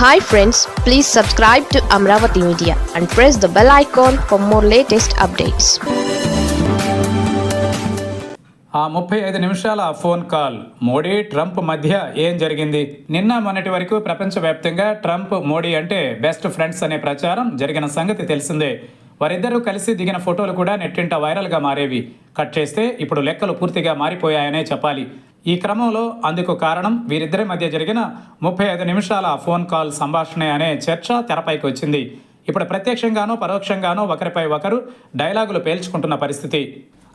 Hi friends please subscribe to Amaravati media and press the bell icon for more latest updates ఆ ముప్పై ఐదు నిమిషాల phone call. Modi Trump మధ్య ఏం జరిగింది? నిన్న మొన్నటి వరకు ప్రపంచవ్యాప్తంగా ట్రంప్ మోడీ అంటే బెస్ట్ ఫ్రెండ్స్ అనే ప్రచారం జరిగిన సంగతి తెలిసిందే. వారిద్దరూ కలిసి దిగిన ఫోటోలు కూడా నెట్టింట వైరల్గా మారేవి. కట్ చేస్తే ఇప్పుడు లెక్కలు పూర్తిగా మారిపోయాయనే చెప్పాలి. ఈ క్రమంలో అందుకు కారణం వీరిద్దరి మధ్య జరిగిన ముప్పై ఐదు నిమిషాల ఫోన్ కాల్ సంభాషణ అనే చర్చ తెరపైకి వచ్చింది. ఇప్పుడు ప్రత్యక్షంగానో పరోక్షంగానో ఒకరిపై ఒకరు డైలాగులు పేల్చుకుంటున్న పరిస్థితి.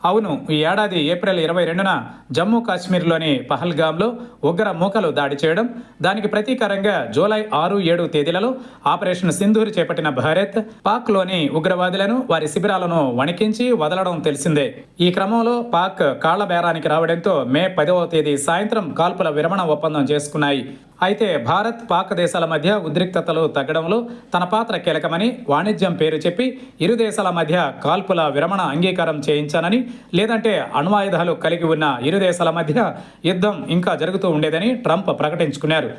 అవును ఈ ఏడాది ఏప్రిల్ ఇరవై రెండున జమ్మూ కాశ్మీర్లోని పహల్గామ్లో ఉగ్ర మూకలు దాడి చేయడం దానికి ప్రతీకారంగా జూలై ఆరు ఏడు తేదీలలో ఆపరేషన్ సింధూర్ చేపట్టిన భారత్ పాక్లోని ఉగ్రవాదులను వారి శిబిరాలను వణికించి వదలడం తెలిసిందే. ఈ క్రమంలో పాక్ కాళ్ళ బేరానికి రావడంతో మే పదవ తేదీ సాయంత్రం కాల్పుల విరమణ ఒప్పందం చేసుకున్నాయి. అయితే భారత్ పాక్ దేశాల మధ్య ఉద్రిక్తతలు తగ్గడంలో తన పాత్ర కీలకమని వాణిజ్యం పేరు చెప్పి ఇరు దేశాల మధ్య కాల్పుల విరమణ అంగీకారం చేయించానని లేదంటే అణ్వాయుధాలు కలిగి ఉన్న ఇరు దేశాల మధ్య యుద్ధం ఇంకా జరుగుతూ ఉండేదని ట్రంప్ ప్రకటించుకున్నారు.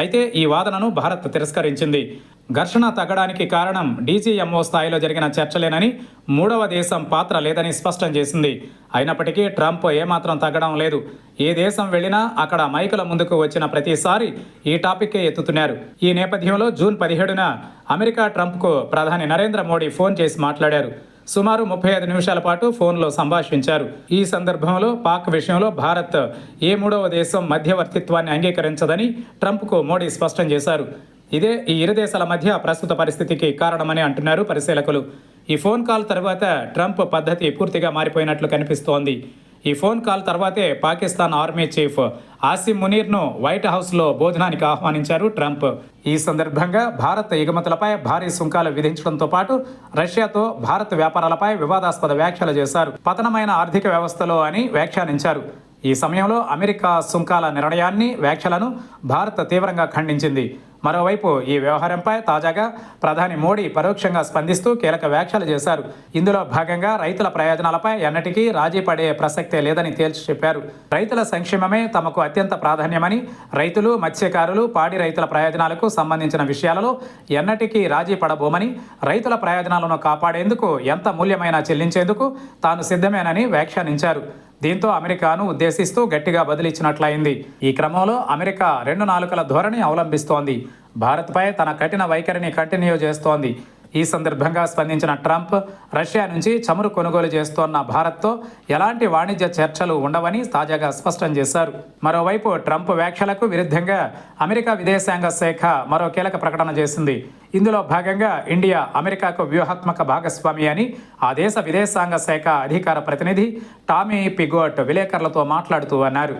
అయితే ఈ వాదనను భారత్ తిరస్కరించింది. ఘర్షణ తగ్గడానికి కారణం డీజీఎంఓ స్థాయిలో జరిగిన చర్చలేనని మూడవ దేశం పాత్ర లేదని స్పష్టం చేసింది. అయినప్పటికీ ట్రంప్ ఏమాత్రం తగ్గడం లేదు. ఏ దేశం వెళ్ళినా అక్కడ మైకుల ముందుకు వచ్చిన ప్రతిసారి ఈ టాపిక్కే ఎత్తుతున్నారు. ఈ నేపథ్యంలో జూన్ పదిహేడున అమెరికా ట్రంప్కు ప్రధాని నరేంద్ర మోడీ ఫోన్ చేసి మాట్లాడారు. సుమారు ముప్పై ఐదు నిమిషాల పాటు ఫోన్లో సంభాషించారు. ఈ సందర్భంలో పాక్ విషయంలో భారత్ ఏ మూడవ దేశం మధ్యవర్తిత్వాన్ని అంగీకరించదని ట్రంప్కు మోడీ స్పష్టం చేశారు. ఇదే ఈ ఇరు దేశాల మధ్య ప్రస్తుత పరిస్థితికి కారణమని అంటున్నారు పరిశీలకులు. ఈ ఫోన్ కాల్ తర్వాత ట్రంప్ పద్ధతి పూర్తిగా మారిపోయినట్లు కనిపిస్తోంది. ఈ ఫోన్ కాల్ తర్వాతే పాకిస్తాన్ ఆర్మీ చీఫ్ ఆసిమ్ మునీర్ను వైట్ హౌస్లో భోజనానికి ఆహ్వానించారు ట్రంప్. ఈ సందర్భంగా భారత్ ఎగుమతులపై భారీ సుంకాలు విధించడంతో పాటు రష్యాతో భారత్ వ్యాపారాలపై వివాదాస్పద వ్యాఖ్యలు చేశారు. పతనమైన ఆర్థిక వ్యవస్థలో అని వ్యాఖ్యానించారు. ఈ సమయంలో అమెరికా సుంకాల నిర్ణయాన్ని వ్యాఖ్యలను భారత్ తీవ్రంగా ఖండించింది. మరోవైపు ఈ వ్యవహారంపై తాజాగా ప్రధాని మోడీ పరోక్షంగా స్పందిస్తూ కీలక వ్యాఖ్యలు చేశారు. ఇందులో భాగంగా రైతుల ప్రయోజనాలపై ఎన్నటికీ రాజీ పడే ప్రసక్తే లేదని తేల్చి చెప్పారు. రైతుల సంక్షేమమే తమకు అత్యంత ప్రాధాన్యమని రైతులు మత్స్యకారులు పాడి రైతుల ప్రయోజనాలకు సంబంధించిన విషయాలలో ఎన్నటికీ రాజీ పడబోమని రైతుల ప్రయోజనాలను కాపాడేందుకు ఎంత మూల్యమైనా చెల్లించేందుకు తాను సిద్ధమేనని వ్యాఖ్యానించారు. దీంతో అమెరికాను ఉద్దేశిస్తూ గట్టిగా బదిలిచ్చినట్లయింది. ఈ క్రమంలో అమెరికా రెండు నాలుకల ధోరణి అవలంబిస్తోంది. భారత్పై తన కఠిన వైఖరిని కంటిన్యూ చేస్తోంది. ఈ సందర్భంగా స్పందించిన ట్రంప్ రష్యా నుంచి చమురు కొనుగోలు చేస్తోన్న భారత్తో ఎలాంటి వాణిజ్య చర్చలు ఉండవని తాజాగా స్పష్టం చేశారు. మరోవైపు ట్రంప్ వ్యాఖ్యలకు విరుద్ధంగా అమెరికా విదేశాంగ శాఖ మరో కీలక ప్రకటన చేసింది. ఇందులో భాగంగా ఇండియా అమెరికాకు వ్యూహాత్మక భాగస్వామి అని ఆ దేశ విదేశాంగ శాఖ అధికార ప్రతినిధి టామీ పిగోట్ విలేకరులతో మాట్లాడుతూ అన్నారు.